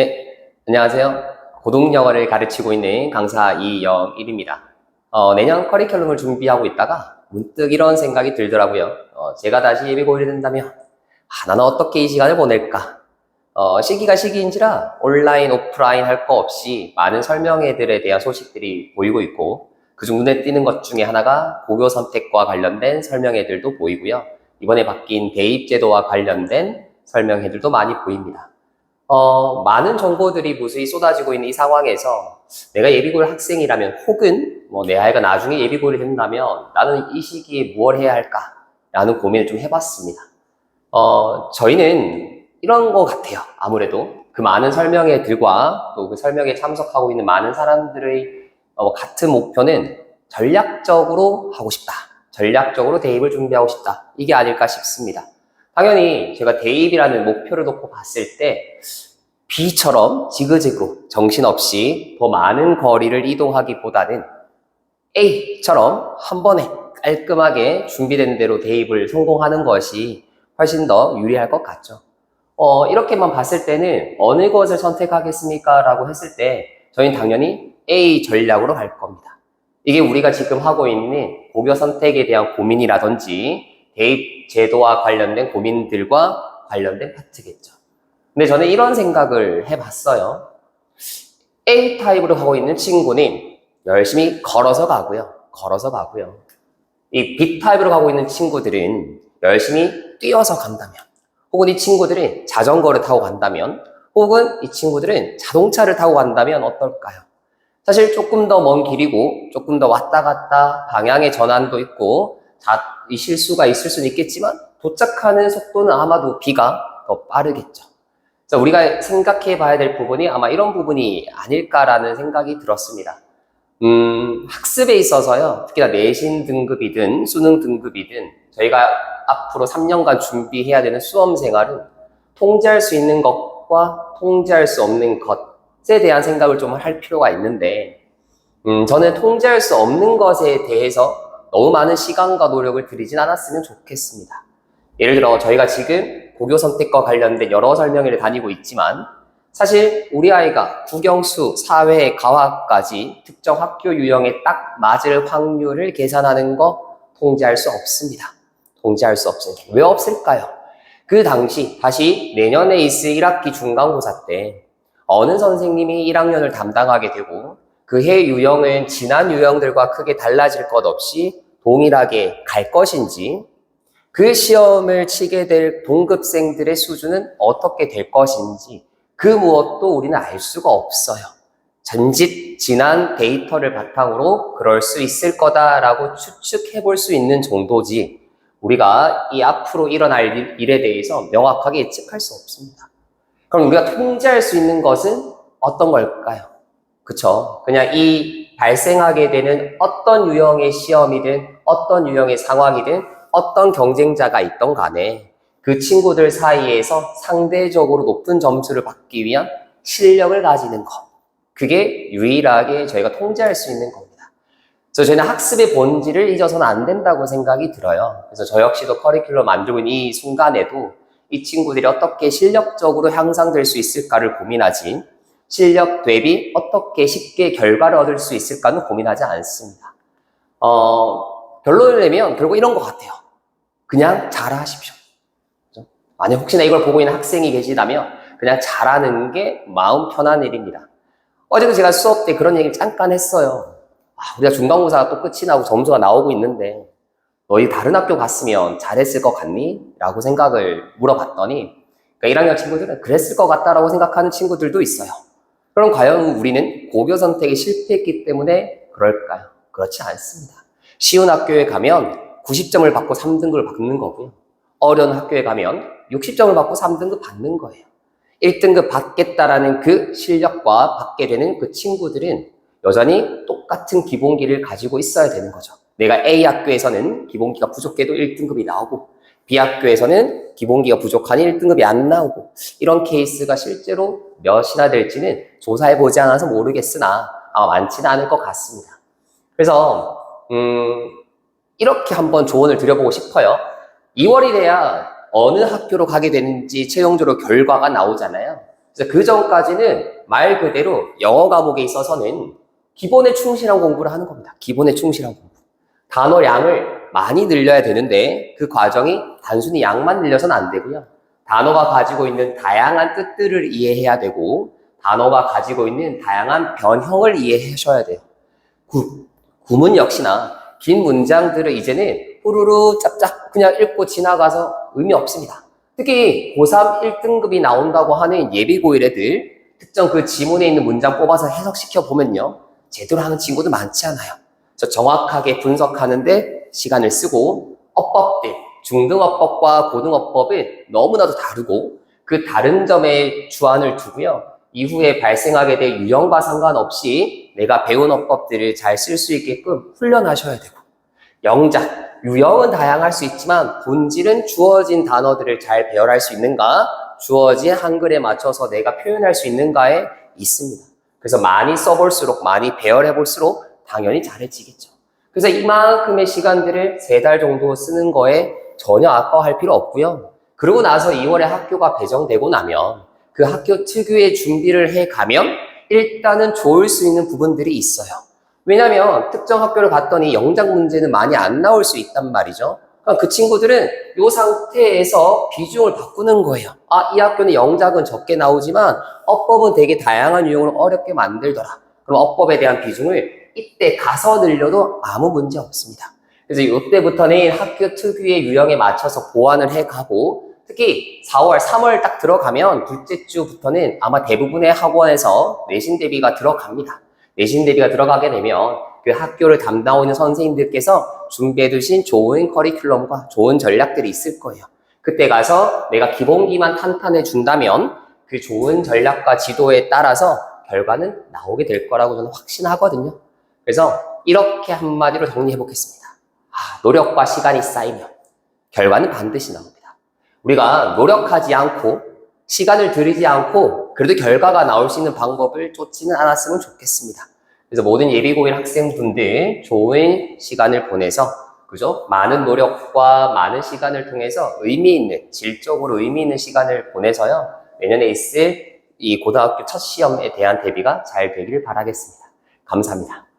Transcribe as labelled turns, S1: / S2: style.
S1: 네, 안녕하세요. 고등영어를 가르치고 있는 강사 이영일입니다. 어, 내년 커리큘럼을 준비하고 있다가 문득 이런 생각이 들더라고요. 어, 제가 다시 예비고일이 된다면 아, 나는 어떻게 이 시간을 보낼까? 어, 시기가 시기인지라 온라인, 오프라인 할 거 없이 많은 설명회들에 대한 소식들이 보이고 있고 그중 눈에 띄는 것 중에 하나가 고교 선택과 관련된 설명회들도 보이고요. 이번에 바뀐 대입제도와 관련된 설명회들도 많이 보입니다. 어, 많은 정보들이 무수히 쏟아지고 있는 이 상황에서 내가 예비고일 학생이라면 혹은 뭐 내 아이가 나중에 예비고일이 된다면 나는 이 시기에 무엇을 해야 할까? 라는 고민을 좀 해봤습니다. 어, 저희는 이런 것 같아요. 아무래도 그 많은 설명회들과 또 그 설명회에 참석하고 있는 많은 사람들의 어, 같은 목표는 전략적으로 하고 싶다. 전략적으로 대입을 준비하고 싶다. 이게 아닐까 싶습니다. 당연히 제가 대입이라는 목표를 놓고 봤을 때 B처럼 지그재그로 정신없이 더 많은 거리를 이동하기보다는 A처럼 한 번에 깔끔하게 준비된 대로 대입을 성공하는 것이 훨씬 더 유리할 것 같죠. 어, 이렇게만 봤을 때는 어느 것을 선택하겠습니까? 라고 했을 때 저희는 당연히 A 전략으로 갈 겁니다. 이게 우리가 지금 하고 있는 고교 선택에 대한 고민이라든지 대입 제도와 관련된 고민들과 관련된 파트겠죠. 근데 저는 이런 생각을 해봤어요. A 타입으로 가고 있는 친구는 열심히 걸어서 가고요. 걸어서 가고요. 이 B 타입으로 가고 있는 친구들은 열심히 뛰어서 간다면, 혹은 이 친구들은 자전거를 타고 간다면, 혹은 이 친구들은 자동차를 타고 간다면 어떨까요? 사실 조금 더 먼 길이고, 조금 더 왔다 갔다 방향의 전환도 있고, 자, 이 실수가 있을 수는 있겠지만, 도착하는 속도는 아마도 B가 더 빠르겠죠. 자, 우리가 생각해 봐야 될 부분이 아마 이런 부분이 아닐까라는 생각이 들었습니다. 음, 학습에 있어서요, 특히나 내신 등급이든 수능 등급이든 저희가 앞으로 3년간 준비해야 되는 수험 생활은 통제할 수 있는 것과 통제할 수 없는 것에 대한 생각을 좀 할 필요가 있는데, 음, 저는 통제할 수 없는 것에 대해서 너무 많은 시간과 노력을 들이진 않았으면 좋겠습니다. 예를 들어 저희가 지금 고교 선택과 관련된 여러 설명회를 다니고 있지만 사실 우리 아이가 국영수, 사회, 과학까지 특정 학교 유형에 딱 맞을 확률을 계산하는 거 통제할 수 없습니다. 통제할 수 없습니다. 왜 없을까요? 그 당시 다시 내년에 있을 1학기 중간고사 때 어느 선생님이 1학년을 담당하게 되고 그 해 유형은 지난 유형들과 크게 달라질 것 없이 동일하게 갈 것인지 그 시험을 치게 될 동급생들의 수준은 어떻게 될 것인지 그 무엇도 우리는 알 수가 없어요. 전짓 지난 데이터를 바탕으로 그럴 수 있을 거다라고 추측해 볼 수 있는 정도지 우리가 이 앞으로 일어날 일- 일에 대해서 명확하게 예측할 수 없습니다. 그럼 우리가 통제할 수 있는 것은 어떤 걸까요? 그쵸? 그냥 이 발생하게 되는 어떤 유형의 시험이든 어떤 유형의 상황이든 어떤 경쟁자가 있던 간에 그 친구들 사이에서 상대적으로 높은 점수를 받기 위한 실력을 가지는 것. 그게 유일하게 저희가 통제할 수 있는 겁니다. 그래서 저희는 학습의 본질을 잊어서는 안 된다고 생각이 들어요. 그래서 저 역시도 커리큘럼 만들고 있는 이 순간에도 이 친구들이 어떻게 실력적으로 향상될 수 있을까를 고민하지 실력 대비 어떻게 쉽게 결과를 얻을 수 있을까는 고민하지 않습니다. 어, 결론을 내면 결국 이런 것 같아요. 그냥 잘하십시오. 만약 혹시나 이걸 보고 있는 학생이 계시다면 그냥 잘하는 게 마음 편한 일입니다. 어제도 제가 수업 때 그런 얘기를 잠깐 했어요. 아, 우리가 중간고사가 또 끝이 나고 점수가 나오고 있는데 너희 다른 학교 갔으면 잘했을 것 같니? 라고 생각을 물어봤더니 그러니까 1학년 친구들은 그랬을 것 같다라고 생각하는 친구들도 있어요. 그럼 과연 우리는 고교 선택에 실패했기 때문에 그럴까요? 그렇지 않습니다. 쉬운 학교에 가면 90점을 받고 3등급을 받는 거고요. 어려운 학교에 가면 60점을 받고 3등급 받는 거예요. 1등급 받겠다라는 그 실력과 받게 되는 그 친구들은 여전히 똑같은 기본기를 가지고 있어야 되는 거죠. 내가 A 학교에서는 기본기가 부족해도 1등급이 나오고 B 학교에서는 기본기가 부족하니 1등급이 안 나오고 이런 케이스가 실제로 몇이나 될지는 조사해 보지 않아서 모르겠으나 아마 많지는 않을 것 같습니다. 그래서 음, 이렇게 한번 조언을 드려보고 싶어요. 2월이 돼야 어느 학교로 가게 되는지 최종적으로 결과가 나오잖아요. 그래서 그 전까지는 말 그대로 영어 과목에 있어서는 기본에 충실한 공부를 하는 겁니다. 기본에 충실한 공부. 단어량을 많이 늘려야 되는데 그 과정이 단순히 양만 늘려서는 안 되고요. 단어가 가지고 있는 다양한 뜻들을 이해해야 되고 단어가 가지고 있는 다양한 변형을 이해하셔야 돼요. 구, 구문 역시나 긴 문장들을 이제는 후루루 짭짭 그냥 읽고 지나가서 의미 없습니다. 특히 고3 1등급이 나온다고 하는 예비고일 애들 특정 그 지문에 있는 문장 뽑아서 해석시켜 보면요. 제대로 하는 친구들 많지 않아요. 저 정확하게 분석하는데 시간을 쓰고 어법들, 중등어법과 고등어법은 너무나도 다르고 그 다른 점에 주안을 두고요. 이후에 발생하게 될 유형과 상관없이 내가 배운 어법들을 잘 쓸 수 있게끔 훈련하셔야 되고 영작, 유형은 다양할 수 있지만 본질은 주어진 단어들을 잘 배열할 수 있는가 주어진 한글에 맞춰서 내가 표현할 수 있는가에 있습니다. 그래서 많이 써볼수록 많이 배열해 볼수록 당연히 잘해지겠죠. 그래서 이만큼의 시간들을 세 달 정도 쓰는 거에 전혀 아까워할 필요 없고요. 그러고 나서 2월에 학교가 배정되고 나면 그 학교 특유의 준비를 해 가면 일단은 좋을 수 있는 부분들이 있어요. 왜냐면 특정 학교를 갔더니 영작 문제는 많이 안 나올 수 있단 말이죠. 그러니까 그 친구들은 이 상태에서 비중을 바꾸는 거예요. 아, 이 학교는 영작은 적게 나오지만 어법은 되게 다양한 유형으로 어렵게 만들더라. 그럼 어법에 대한 비중을 이때 가서 늘려도 아무 문제 없습니다. 그래서 이때부터는 학교 특유의 유형에 맞춰서 보완을 해 가고 특히 4월, 3월 딱 들어가면 둘째 주부터는 아마 대부분의 학원에서 내신 대비가 들어갑니다. 내신 대비가 들어가게 되면 그 학교를 담당하고 있는 선생님들께서 준비해 두신 좋은 커리큘럼과 좋은 전략들이 있을 거예요. 그때 가서 내가 기본기만 탄탄해 준다면 그 좋은 전략과 지도에 따라서 결과는 나오게 될 거라고 저는 확신하거든요. 그래서 이렇게 한마디로 정리해 보겠습니다. 아, 노력과 시간이 쌓이면 결과는 반드시 나옵니다. 우리가 노력하지 않고 시간을 들이지 않고 그래도 결과가 나올 수 있는 방법을 쫓지는 않았으면 좋겠습니다. 그래서 모든 예비고일 학생분들 좋은 시간을 보내서 그죠? 많은 노력과 많은 시간을 통해서 의미 있는 질적으로 의미 있는 시간을 보내서요. 내년에 있을 이 고등학교 첫 시험에 대한 대비가 잘 되기를 바라겠습니다. 감사합니다.